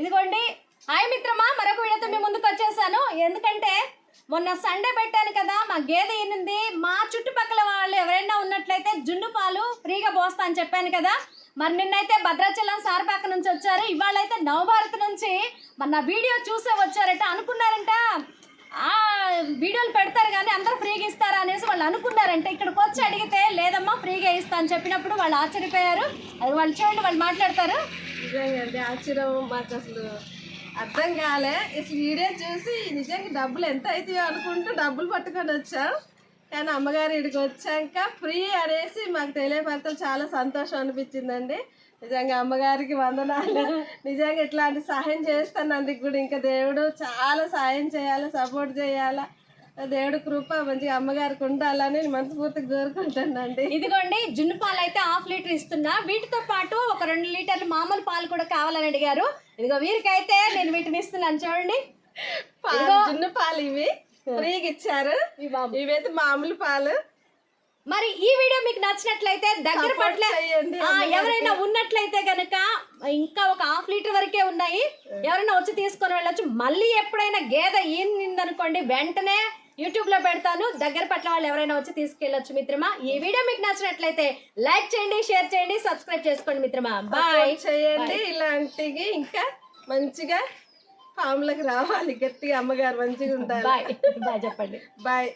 ఇదిగోండి. హాయ్ మిత్రమా మరొక వీడియోతో మీ ముందుకు వచ్చేసాను. ఎందుకంటే మొన్న సండే పెట్టాను కదా మా గేదె ఈనింది మా చుట్టుపక్కల వాళ్ళు ఎవరైనా ఉన్నట్లయితే జున్ను పాలు ఫ్రీగా పోస్తా అని చెప్పాను కదా. మరి నిన్నైతే భద్రాచలం సారపాక నుంచి వచ్చారు. ఇవాళ అయితే నవభారత్ నుంచి మన వీడియో చూసే వచ్చారట అనుకున్నారంట. ఆ వీడియోలు పెడతారు కానీ అందరూ ఫ్రీగా ఇస్తారా అనేసి వాళ్ళు అనుకున్నారంట. ఇక్కడికి వచ్చి అడిగితే లేదమ్మా ఫ్రీగా ఇస్తా అని చెప్పినప్పుడు వాళ్ళు ఆశ్చర్యపోయారు. అది వాళ్ళు చూడండి వాళ్ళు మాట్లాడతారు. నిజంగా అండి ఆశ్చర్యం. మాకు అసలు అర్థం కాలే. ఇట్లా వీడియో చూసి నిజంగా డబ్బులు ఎంత అవుతాయో అనుకుంటూ డబ్బులు పట్టుకొని వచ్చాం. కానీ అమ్మగారు ఇక్కడికి వచ్చాక ఫ్రీ అనేసి మాకు తెలియపడతాం చాలా సంతోషం అనిపించిందండి. నిజంగా అమ్మగారికి వందనాలు. నిజంగా ఇట్లాంటి సహాయం చేస్తున్నందుకు కూడా ఇంకా దేవుడు చాలా సహాయం చేయాలి సపోర్ట్ చేయాలా. దేవుడు కృప మంచిగా అమ్మగారికి ఉండాలని మనస్ఫూర్తిగా కోరుకుంటానండి ఇదిగోండి జున్ను పాలు అయితే హాఫ్ లీటర్ ఇస్తున్నా. వీటితో పాటు రెండు లీటర్లు మామూలు పాలు కూడా కావాలని అడిగారు. ఇదిగో వీరికైతే నేను వీటిని ఇస్తున్నాను చూడండి. పాలు జున్ను పాలు ఇవి ఫ్రీగా ఇచ్చారు. ఇవైతే మామూలు పాలు. మరి ఈ వీడియో మీకు నచ్చినట్లయితే దగ్గర పట్ల ఎవరైనా ఉన్నట్లయితే గనక ఇంకా ఒక హాఫ్ లీటర్ వరకే ఉన్నాయి. ఎవరైనా వచ్చి తీసుకొని వెళ్ళొచ్చు. మళ్ళీ ఎప్పుడైనా గేదె ఈనిందనుకోండి వెంటనే యూట్యూబ్లో పెడతాను. దగ్గర పట్ల వాళ్ళు ఎవరైనా వచ్చి తీసుకెళ్ళొచ్చు మిత్రమా. ఈ వీడియో మీకు నచ్చినట్లయితే లైక్ చేయండి షేర్ చేయండి సబ్స్క్రైబ్ చేసుకోండి మిత్రమా. బాయ్. చేయండి ఇలాంటివి. ఇంకా మంచిగా ఫామ్లకు రావాలి. గట్టిగా అమ్మగారు మంచిగా ఉండాలి బాయ్. బాయ్ చెప్పండి. బాయ్.